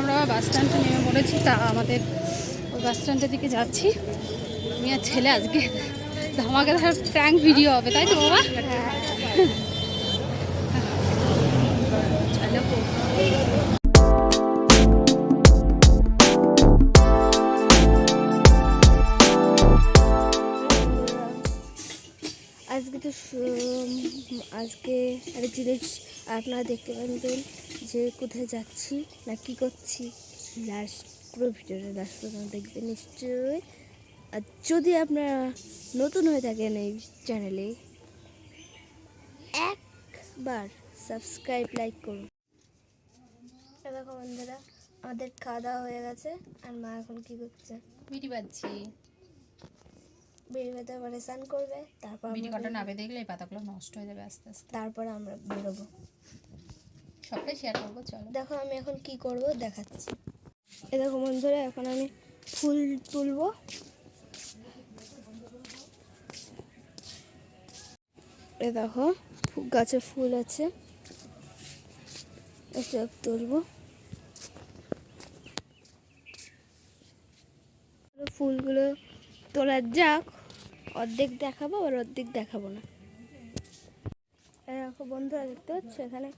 আমরা বাস স্ট্যান্ডে নেমে পড়েছি, তা আমাদের ওই বাস স্ট্যান্ডের দিকে যাচ্ছি। আমি আর ছেলে আজকে ধামাকে ধর ট্যাঙ্ক ভিডিও হবে, তাই তো বাবা? আজকে একটা জিনিস আপনারা দেখতে পাবেন যে কোথায় যাচ্ছি না কি করছি। লাস্ট পুরো ভিডিওটা লাস্ট পর্যন্ত দেখবেন নিশ্চয়ই। আর যদি আপনারা নতুন হয়ে থাকেন এই চ্যানেলে একবার সাবস্ক্রাইব লাইক করুন। দেখো বন্ধুরা, আমাদের খাওয়া দাওয়া হয়ে গেছে, আর মা এখন কি করছে? বিটি বাজছি। বেরিয়ে বেতে পরে স্নান করবে তারপর আমরা কটা নাবে দেখলে এই পাতাগুলো নষ্ট হয়ে যাবে আস্তে আস্তে। তারপরে আমরা বেরোবো। সবটাই শেয়ার করব চলো। দেখো আমি এখন কি করব দেখাচ্ছি। এ দেখো বন্ধুরা এখন আমি ফুল তুলবো। এ দেখো গাছে ফুল আছে। এসব তুলবো। ফুলগুলো তোলা যাক। অর্ধেক দেখাবো আর অর্ধেক দেখাবো না। দেখো বন্ধুরা দেখতে পাচ্ছ? এখানে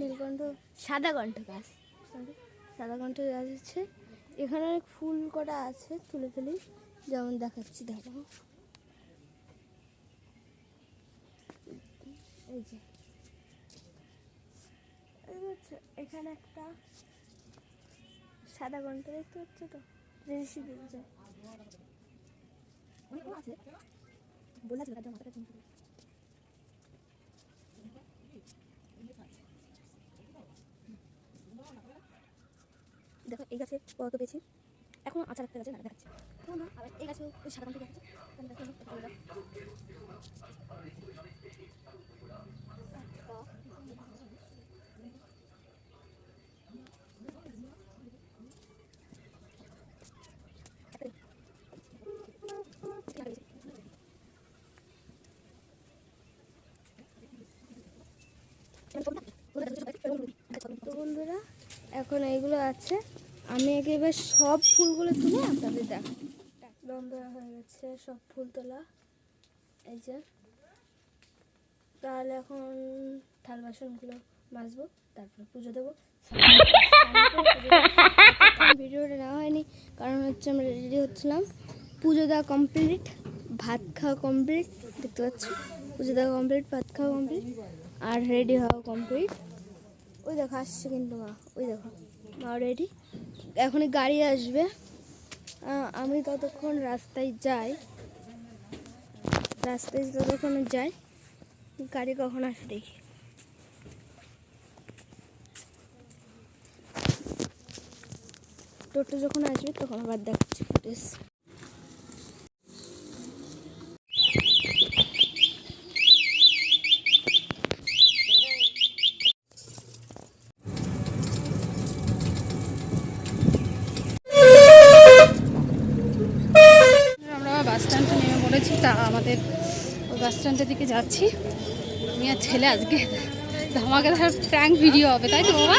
নীলকণ্ঠ সাদা কণ্ঠ গাছ। সাদা কণ্ঠ গাছ আছে। এখানে অনেক ফুল কটা আছে তুলে তুলি যেমন দেখাচ্ছি দেখো। এই যে। এখানে একটা সাদা কণ্ঠ দেখতে পাচ্ছ তো? দিচ্ছে আছে। বলা তার মাথাটা দিই। দেখো, এই গাছে কত পেয়েছি। এখন আচার একটা গাছে না দেখাচ্ছি না আবার এই গাছে ওই সাদা থেকে তো বন্ধুরা এখন এইগুলো আছে। আমি আগে এবার সব ফুলগুলো তুলে আপনাদের দেখো লম্বা হয়ে গেছে সব ফুল তোলা। এই যে। তাহলে এখন থাল বাসনগুলো মাজবো তারপর পুজো দেবো। ভিডিওটা নেওয়া হয়নি কারণ হচ্ছে আমরা রেডি হচ্ছিলাম। পুজো দেওয়া কমপ্লিট ভাত খাওয়া কমপ্লিট দেখতে পাচ্ছি? পুজো দেওয়া কমপ্লিট ভাত খাওয়া কমপ্লিট আর রেডি হওয়া কমপ্লিট। ওই দেখো, আসছে কিন্তু মা, ওই দেখো। মা রেডি এখনই গাড়ি আসবে। আমি ততক্ষণ রাস্তায় যাই। রাস্তায় ততক্ষণ যাই, গাড়ি কখন আসে দেখি। টোটো যখন আসবে, তখন আবার দেখাচ্ছি ফুটেজ আমরা বাস স্ট্যান্ডে নেমে পড়েছি তা আমাদের বাস স্ট্যান্ডের দিকে যাচ্ছি। আমি আর ছেলে আজকে ধামাকে ধর প্র্যাঙ্ক ভিডিও হবে তাই তো বাবা?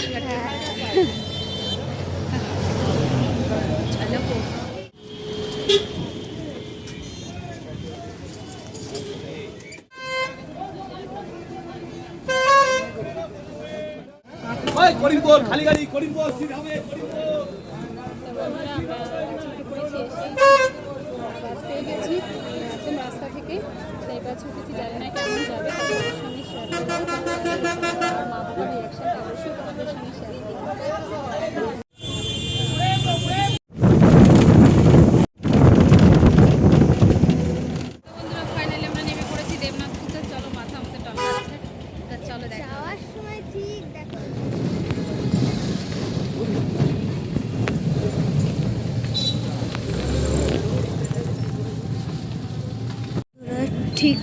করিমপুর খালি গাড়ি করিমপুর সিট হবে করিমপুর। বাস পেয়ে গেছি একদম রাস্তা থেকে তাই বাস কিছু জানি না কেমন যাবে তোমাদের সঙ্গে মা বাবার রিয়াকশানটা অবশ্যই তোমাদের সঙ্গে শেয়ার করব বন্ধুরা ফাইনালি আমরা নেমে পড়েছি দেবনাথ পুজো চলো মাথা আমাদের টঙ্কা আছে তা চলো দেখা হবে। যাওয়ার সময় ঠিক দেখো ঠিক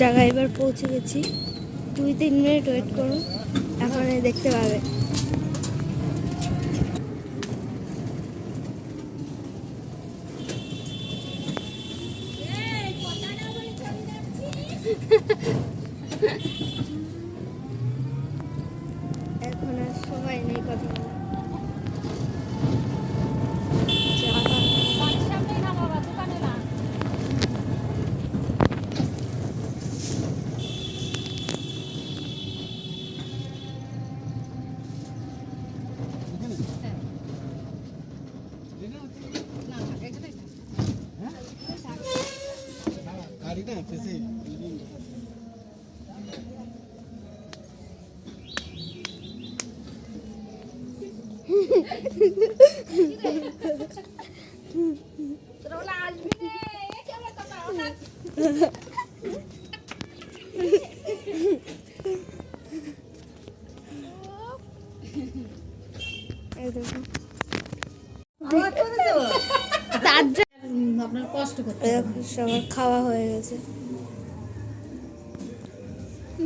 জায়গায় এবার পৌঁছে গেছি। দুই, তিন মিনিট ওয়েট করুন, এখন দেখতে পাবে। Ha ha সময় এই দেখো। আপনার কষ্ট করতে সবার খাওয়া হয়ে গেছে।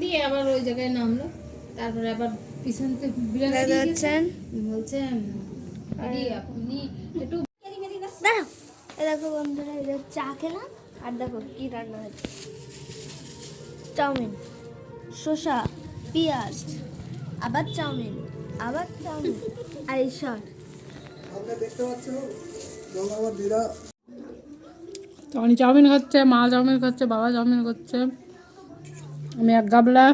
দিয়ে আবার ওই জায়গায় নামলো। তারপরে আবার পিছন থেকে গেছে। হচ্ছেন বলছেন আপনি একটু দাঁড়াও। দেখো বন্ধুরা এই চা খেলাম। আর দেখো কি রান্না হয়েছে। চাউমিন শসা পেঁয়াজ আবার চাউমিন আবার চাউমিন আর এই সর টনি চাউমিন খাচ্ছে মা চাউমিন খাচ্ছে বাবা চাউমিন খাচ্ছে। আমি এক গাবলা